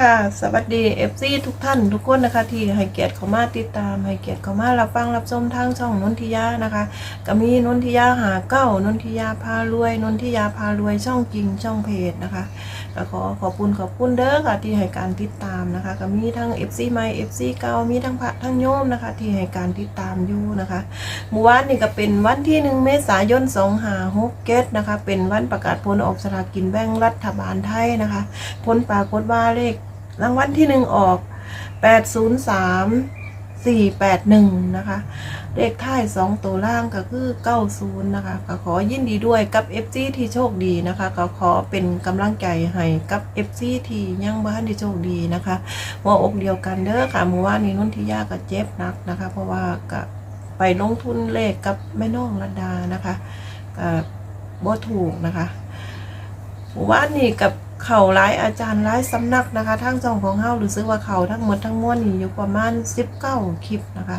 ค่ะ สวัสดี FC ทุกท่านทุกคนนะคะ ที่ให้เกียรติเขามาติดตามให้เกียรติเขามารับฟังรับชมทางช่องนนทิยานะคะก็มีนนทิยาหาเก้านนทิยาพารวยนนทิยาพารวยช่องจริงช่องเพจนะคะ ก็ขอขอบคุณขอบคุณเด้อค่ะ ที่ให้การติดตามนะคะ ก็มีทั้ง FC ใหม่ FC เก่ามีทั้งพระทั้งโยมนะคะ ที่ให้การติดตามอยู่นะคะเมื่อวานนี่ก็เป็นวันที่หนึ่งเมษายน2 5 6เกตนะคะ เป็นวันประกาศผลออกสลากกินแบ่งรัฐบาลไทยนะคะ ผลปรากฏว่าเลขรางวัลที่หนึ่งออก 803 481นะคะ เลขท้าย2ตัวล่างก็คือ90นะคะก็ขอยินดีด้วยกับ FG ที่โชคดีนะคะก็ขอเป็นกำลังใจให้กับ FG ที่ยังบ้านที่โชคดีนะคะหัวอกเดียวกันเด้อค่ะเมื่อวานนี้นุ่นทิยาก็เจ็บนักนะคะ เพราะว่าก็ไปลงทุนเลขกับแม่น้องระดานะคะก็บ่ถูกนะคะเมื่านนี้กับ เข่าร้ายอาจารย์ร้ายสำนักนะคะทั้งสองของเฮาหรือซื้อว่าเขาทั้งหมดทั้งมวลนี่อยู่ประมาณ19คลิปนะคะ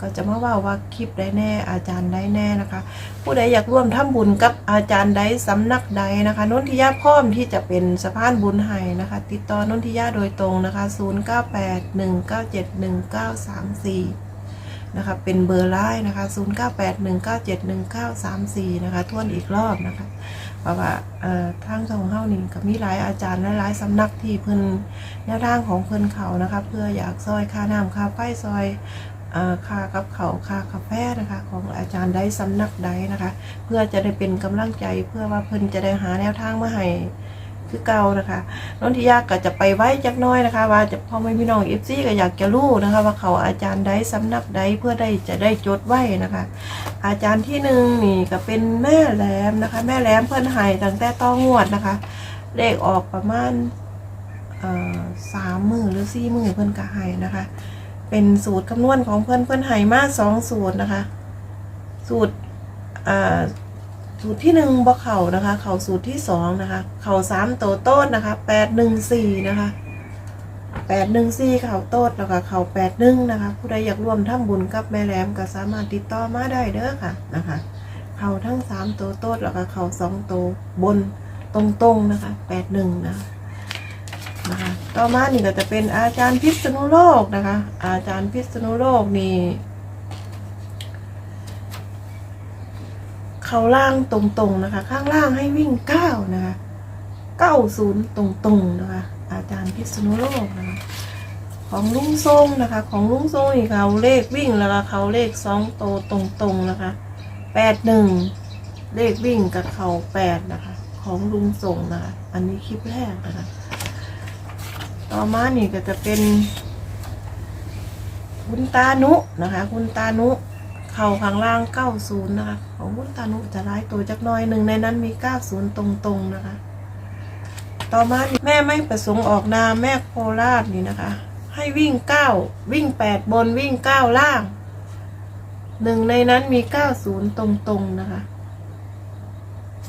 ก็จะมาว่าว่าคลิปได้แน่อาจารย์ได้แน่นะคะ ผู้ใดอยากร่วมทำบุญกับอาจารย์ใดสำนักใดนะคะนนทิยาพร้อมที่จะเป็นสะพานบุญให้นะคะ ติดต่อนนทิยาโดยตรงนะคะ 0981971934 นะคะ เป็นเบอร์ไลน์นะคะ 0981971934 นะคะทวนอีกรอบนะคะ เพราะว่าทางช่องเฮานี่ก็มีหลายอาจารย์หลายสำนักที่เพิ่นแนวทางของเพิ่นเขานะคะเพื่ออยากซอยค่าน้ำค่าไฟซอยค่ากับเขาค่ากาแฟนะคะของอาจารย์ได้สำนักใดนะคะ เพื่อจะได้เป็นกำลังใจเพื่อว่าเพิ่นจะได้หาแนวทางมาให้คือเก่านะคะนนทิยาก็จะไปไว้จักน้อยนะคะ ว่าจะพ่อแม่พี่น้องเอฟซีก็อยากจะรู้นะคะ ว่าเขาอาจารย์ใดสำนักใดเพื่อได้จะได้จดไว้นะคะ อาจารย์ที่หนึ่งนี่ก็เป็นแม่แหลมนะคะ แม่แหลมเพิ่นให้ตั้งแต่ต้องงวดนะคะ เลขออกประมาณสามมือหรือสี่มือเพิ่นก็ให้นะคะ เป็นสูตรคำนวณของเพื่อนเพื่อนไหมาสองสูตรนะคะ สูตรสูตรที่หนึ่งบ่เข่านะคะ เข่าสูตรที่สองนะคะ เข่าสามโตโต้นนะคะแปดหนึ่งสี่นะคะ แปดหนึ่งสี่เข่าโต้นแล้วก็เข่าแปดหนึ่งนะคะ ผู้ใดอยากร่วมทำบุญกับแม่แหลมก็สามารถติดต่อมาได้เด้อค่ะนะคะเข่าทั้งสามโตโต้นแล้วก็เข่าสองโตบนตรงๆนะคะแปดหนึ่งนะคะนะคะต่อมานี่ก็จะเป็นอาจารย์พิษณุโลกนะคะ อาจารย์พิษณุโลกนี่เขาล่างตรงๆนะคะ ข้างล่างให้วิ่งเก้านะคะเก้าศูนย์ตรงๆนะคะ อาจารย์พิษณุโลกนะคะของลุงทรงนะคะ ของลุงทรงนี่เขาเลขวิ่งแล้วก็เขาเลขสองโตตรงๆนะคะแปดหนึ่งเลขวิ่งกับเขาแปดนะคะ ของลุงทรงนะคะอันนี้คลิปแรกนะคะ ต่อมานี่ก็จะเป็น คุณตานุนะคะ คุณตานุเข่าข้างล่าง 90 นะคะ ของคุณตานุจะร้ายตัวจักน้อยหนึ่งในนั้นมี 90 ตรงๆนะคะ ต่อมาแม่ไม่ประสงค์ออกนามแม่โคราชนี่นะคะ ให้วิ่ง9วิ่ง8บนวิ่ง9ล่างหนึ่งในนั้นมี90ตรงๆนะคะ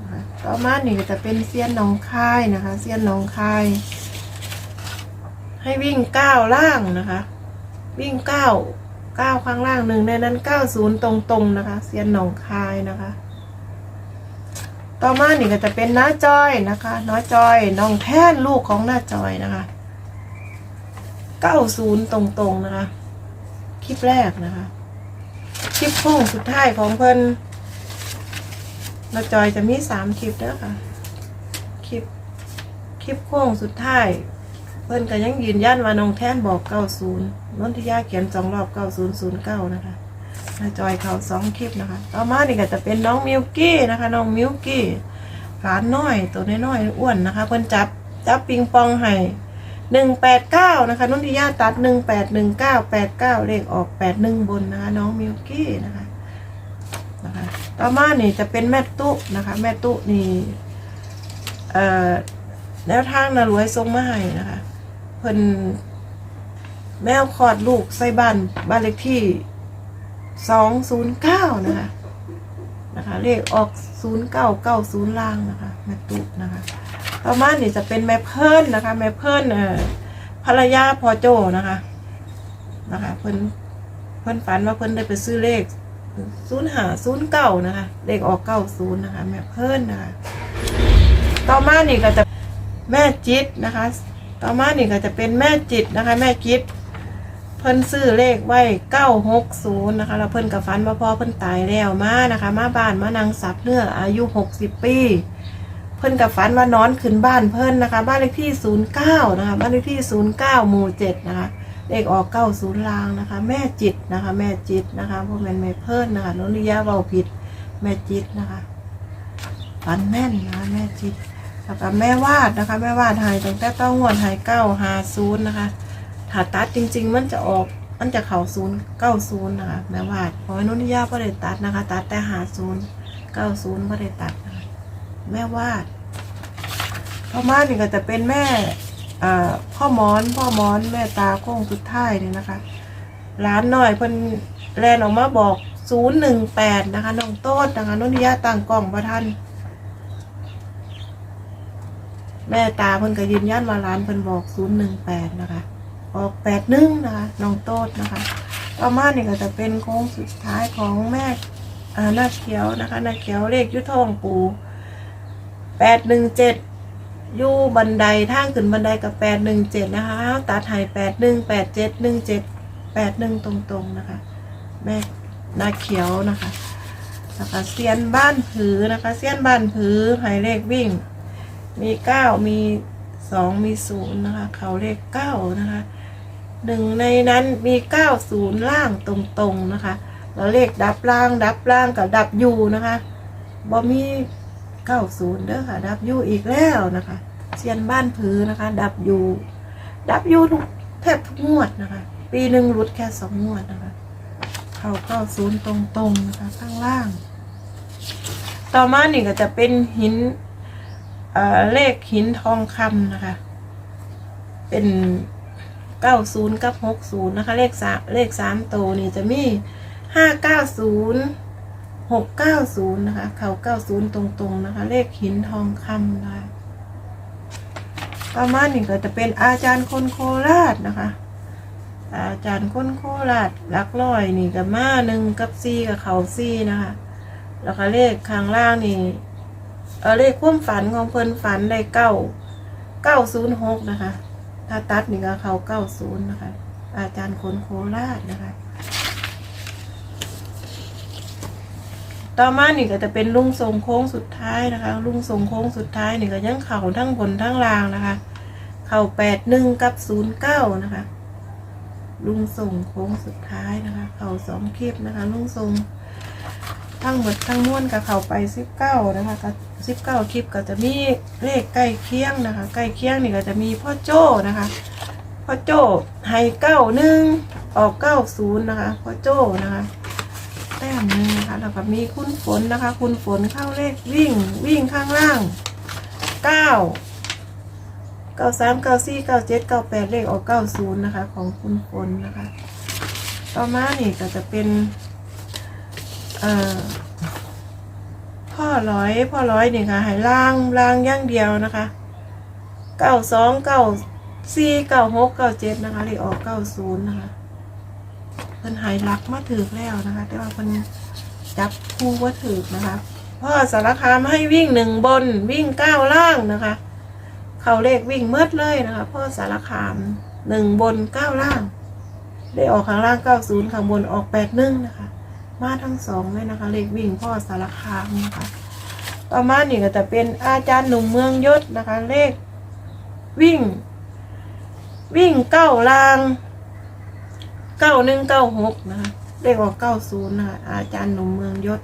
นะคะ ต่อมานี่จะเป็นเซียนหนองคายนะคะเซียนหนองคาย ให้วิ่งเก้าล่างนะคะ วิ่งเก้าเก้าข้างล่างหนึ่งในนั้นเก้าศูนย์ตรงๆนะคะเซียนหนองคายนะคะ ต่อมานี่ก็จะเป็นน้าจอยนะคะน้าจอยน้องแท่นลูกของน้าจอยนะคะเก้าศูนย์ตรงๆนะคะ คลิปแรกนะคะ คลิปโค้งสุดท้ายของเพิ่นน้าจอยจะมีสามคลิปเด้อค่ะ คลิปคลิปโค้งสุดท้าย เพิ่นก็ยังยืนยันว่าน้องแท่นบอก90นนทิยาเขียนสองรอบ9009นะคะ น้าจอยเขาสองคลิปนะคะ ต่อมานี่ก็จะเป็นน้องมิวกี้นะคะ น้องมิวกี้หลานน้อยตัวน้อยๆอ้วนนะคะเพิ่นจับจับปิงปองให้189นะคะนนทิยาตัด181989เก้าแปดเก้าเลขออก81บนนะคะ น้องมิวกี้นะคะนะคะ ต่อมานี่จะเป็นแม่ตุ๊นะคะ แม่ตุ๊นี่เอ่อแนวทางนะรวยทรงมาให้นะคะเพิ่นแมวคลอดลูกใส่บ้านบ้านเลขที่ สองศูนย์เก้านะคะนะคะเลขออกศูนย์เก้าเก้าศูนย์ล่างนะคะแม่ตุ๊กนะคะต่อมาเนี่ยจะเป็นแม่เพิ่นนะคะ แม่เพิ่นเอ่อภรรยาพอโจนะคะนะคะเพิ่นเพิ่นฝันว่าเพิ่นได้ไปซื้อเลขศูนย์หาศูนย์เก้านะคะเลขออกเก้าศูนย์นะคะ แม่เพิ่นนะคะต่อมานี่ก็จะแม่จิตนะคะ ต่อมานี่ก็จะเป็นแม่จิตนะคะ แม่จิต พิ่นซื้อเลขไว้เก้าหกศูนย์นะคะแล้วเพิ่นกับฟันมาพอเพิ่นตายแล้วมานะคะ มาบ้านมานางสับเนื้ออายุหกสิบปี เพิ่นกับฝันว่านอนขึ้นบ้านเพิ่นนะคะ บ้านเลขที่ศูนย์เก้านะคะบ้านเลขที่ศูนย์เก้าหมู่เจ็ดนะคะเลขออกเก้าศูนย์ลางนะคะ แม่จิตนะคะ แม่จิตนะคะพวกแมนไม่เพิ่นนะคะนนิยาเบาผิด แม่จิตนะคะฝันแม่นนะคะแม่จิตแล้วก็แม่วาดนะคะ แม่วาดหายตั้งแต่ต้องงวดหายเก้าหาศูนย์นะคะ ถ้าตัดจริง ๆ มันจะออก มันจะเข่าศูนย์เก้าศูนย์นะคะแม่วาดเพราะว่านุนิยาไ่ได้ตัดนะคะ ตัดแต่หาศูนย์เก้าศูนย์ไม่ได้ตัดนะคะแม่วาดพ่อมานี่ก็จะเป็นแม่พ่อหมอน พ่อหมอน แม่ตาโค้งสุดท้ายนี่นะคะร้านหน่อยเพิ่นแลนออกมาบอกศูนย์หนึ่งแปดนะคะน้องโต้นนะคะนุนิยาต่างกล่องประทันแม่ตาเพิ่นก็ยืนยันว่าร้านเพิ่นบอกศูนย์หนึ่งแปดนะคะ ออกแปดหนึ่งนะคะน้องโต๊ดนะคะต่อมาเนี่ยก็จะเป็นโค้งสุดท้ายของแม่อาหน้าเขียวนะคะหน้าเขียวเลขยุทธองปูแปดหนึ่งเจ็ดยู่บันไดทางขึ้นบันไดกับแปดหนึ่งเจ็ดนะคะตัดหายแปดหนึ่งแปดเจ็ดหนึ่งเจ็ดแปดหนึ่งตรงๆนะคะ แม่หน้าเขียวนะคะนะคะเซียนบ้านผือนะคะเซียนบ้านผือหายเลขวิ่ง มีเก้ามีสองมีศูนย์นะคะ เขาเลขเก้านะคะ หนึ่งในนั้นมีเก้าศูนย์ล่างตรงๆนะคะ แล้วเลขดับล่างดับล่างกับดับยูนะคะบ่มีเก้าศูนย์เด้อค่ะดับยูอีกแล้วนะคะเซียนบ้านผือนะคะ ดับยูดับยูทุกแทบทุกงวดนะคะ ปีหนึ่งรุดแค่สองงวดนะคะ เขาเก้าศูนย์ตรงๆนะคะ ข้างล่าง ต่อมานี่ก็จะเป็นหินเเลขหินทองคำนะคะ เป็น ก้าศูนย์กับหกศูนย์นะคะ เลขสามเลขสามโตวนี่จะมีห้าเก้าศูนย์หกเก้าศูนย์นะคะ เขาเก้าศูนย์ตรงๆนะคะ เลขหินทองคำนะคะประมาณนี้ก็จะเป็นอาจารย์คนโคราชนะคะ อาจารย์คนโคราชลักร้อยนี่กับมาหนึ่งกับซีกับเขาซีนะคะ แล้วก็เลขข้างล่างนี่เออเลขความฝันของเพิ่นฝันได้เก้าเก้าศูนย์หกนะคะ ถ้าตัดนี่ก็เขาเก้าศูนย์นะคะ อาจารย์คนโคราชนะคะ ต่อมานี่ก็จะเป็นลุงทรงโค้งสุดท้ายนะคะ ลุงทรงโค้งสุดท้ายนี่ก็ยังเข่าทั้งบนทั้งล่างนะคะ เข่าแปดหนึ่งกับศูนย์เก้านะคะ ลุงส่งโค้งสุดท้ายนะคะ เข่าสองคลิปนะคะ ลุงทรง ทั้งหมดทั้งมวลกับเขาไปสิบเก้านะคะกับสิบเก้าคลิปก็จะมีเลขใกล้เคียงนะคะ ใกล้เคียงนี่ก็จะมีพ่อโจ้นะคะพ่อโจ้ให้เก้าหนึ่งออกเก้าศูนย์นะคะพ่อโจ้นะคะแต้มหนึ่งนะคะแล้วก็มีคุณฝนนะคะ คุณฝนเข้าเลขวิ่งวิ่งข้างล่างเก้าเก้าสามเก้าสี่เก้าเจ็ดเก้าแปดเลขออกเก้าศูนย์นะคะ ของคุณฝนนะคะ ต่อมานี่ก็จะเป็น พ่อร้อยพ่อร้อยนี่ค่ะให้ล่างล่างย่างเดียวนะคะเก้าสองเก้าสี่เก้าหกเก้าเจ็ดนะคะเลขออกเก้าศูนย์นะคะเพิ่นหายลักมาถือแล้วนะคะ แต่ว่าเพิ่นจับคู่ว่าถือนะคะพ่อสารคามให้วิ่งหนึ่งบนวิ่งเก้าล่างนะคะ เขาเลขวิ่งเมืดเลยนะคะ พ่อสารคามหนึ่งบนเก้าล่าง ได้ออกข้างล่างเก้าศูนย์ข้างบนออกแปดหนึ่งนะคะ มาทั้งสองเลยนะคะ เลขวิ่งพ่อสารคามนะคะต่อมานี่ก็จะเป็นอาจารย์หนุ่มเมืองยศนะคะ เลขวิ่ง วิ่งเก้าลางเก้าหนึ่งเก้าหกนะคะเลขออกเก้าศูนย์นะคะอาจารย์หนุ่มเมืองยศ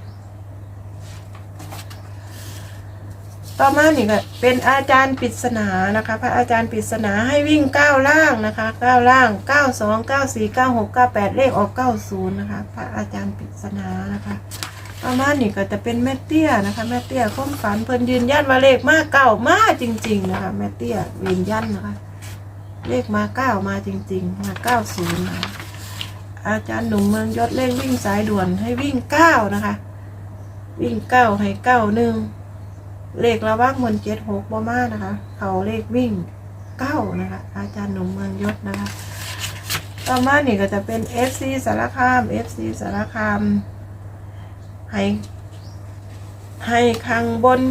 ต่อมานี่ก็เป็นอาจารย์ปริศนานะคะ พระอาจารย์ปริศนาให้วิ่งเก้าล่างนะคะเก้าล่างเก้าสองเก้าสี่เก้าหกเก้าแปดเลขออกเก้าศูนย์นะคะ พระอาจารย์ปริศนานะคะต่อมานี่ก็จะเป็นแม่เตี้ยนะคะแม่เตี้ยข้อมฝันเพิ่นยืนยันว่าเลขมาเก้ามาจริง ๆ นะคะ แม่เตี้ยยืนยันนะคะ เลขมาเก้ามาจริง ๆ มาเก้าศูนย์นะคะอาจารย์หนุ่มเมืองยศเลขวิ่งสายด่วนให้วิ่งเก้านะคะ วิ่งเก้าให้เก้าหนึ่ง เลขระว่างบนเจ็ดหกบ่มานะคะ เขาเลขวิ่งเก้านะคะ อาจารย์หนุ่มเมืองยศนะคะ ต่อมานี่ก็จะเป็น FC สารคาม FC สารคาม ให้ให้ข้างบน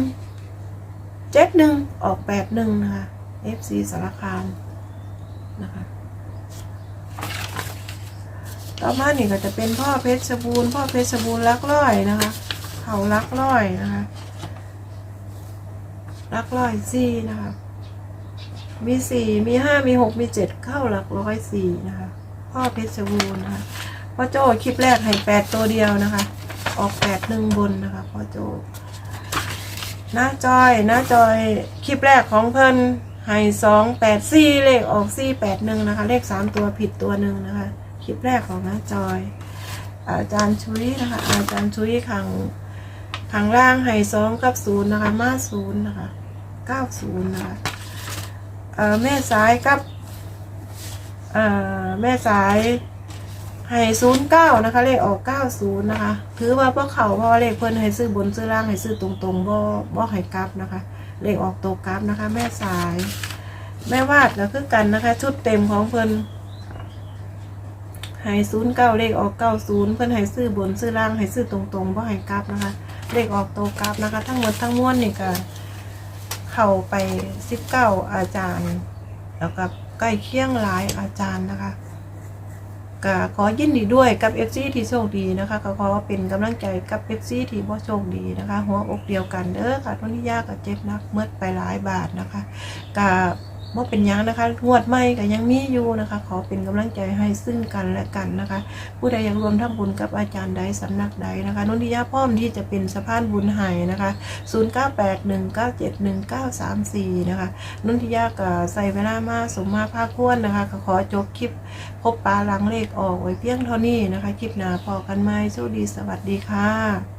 เจ็ดหนึ่งออกแปดหนึ่งนะคะ FC สารคามนะคะ ต่อมานี่ก็จะเป็นพ่อเพชรบูรณ์พ่อเพชรบูรณ์ลักร้อยนะคะ เขาลักร้อยนะคะ ลักร้อยสี่นะคะ มีสี่มีห้ามีหกมีเจ็ดเข้าหลักร้อยสี่นะคะ พ่อเพชรบูรณ์นะคะพ่อโจคลิปแรกให้แปดตัวเดียวนะคะ ออกแปดหนึ่งบนนะคะพ่อโจหน้าจอยหน้าจอยคลิปแรกของเพิ่นให้สองแปดสี่เลขออกสี่แปดหนึ่งนะคะ เลขสามตัวผิดตัวหนึ่งนะคะ คลิปแรกของหน้าจอย อาจารย์ชุยนะคะ อาจารย์ชุยขังขังล่างให้สองกับศูนย์นะคะ มาศูนย์นะคะ เก้าศูนย์นะคะแม่สายกับแม่สายให้ศูนย์เก้านะคะ เลขออกเก้าศูนย์นะคะ ถือว่าพวกเขาเพราะว่าเลขเพิ่นให้ซื้อบนซื้อล่างให้ซื้อตรงๆบ่บ่ให้กลับนะคะ เลขออกตัวกลับนะคะ แม่สาย แม่วาดก็คือกันนะคะ ชุดเต็มของเพิ่นให้ศูนย์เก้าเลขออกเก้าศูนย์เพื่นให้ซื้อบนซื้อล่างให้ซื้อตรงๆเพราะให้กราฟนะคะ เลขออกตัวกราฟนะคะ ทั้งหมดทั้งมวลนี่ก็ เข้าไปสิบเก้าอาจารย์ แล้วก็ใกล้เคียงหลายอาจารย์นะคะก็ขอยินดีด้วยกับเอฟซีที่โชคดีนะคะก็ขอเป็นกำลังใจกับเอฟซีที่บ่โชคดีนะคะ หัวอกเดียวกันเด้อค่ะทุนที่ยากกับเจ็บนักเมื่อไปหลายบาทนะคะก็บ่ เป็นยังนะคะงวดใหม่ก็ยังมีอยู่นะคะ ขอเป็นกำลังใจให้ซึ่งกันและกันนะคะ ผู้ใดอยากรวมทำบุญกับอาจารย์ใดสำนักใดนะคะนนทิยาพร้อมที่จะเป็นสะพานบุญให้นะคะ 0981971934 นะคะนนทิยาก็ใส่เวลามาสมมาภาคควรนะคะก็ขอจบคลิปพบปลาลังเลขออกไว้เพียงเท่านี้นะคะ คลิปหน้าพอกันไหมโชคดีสวัสดีค่ะ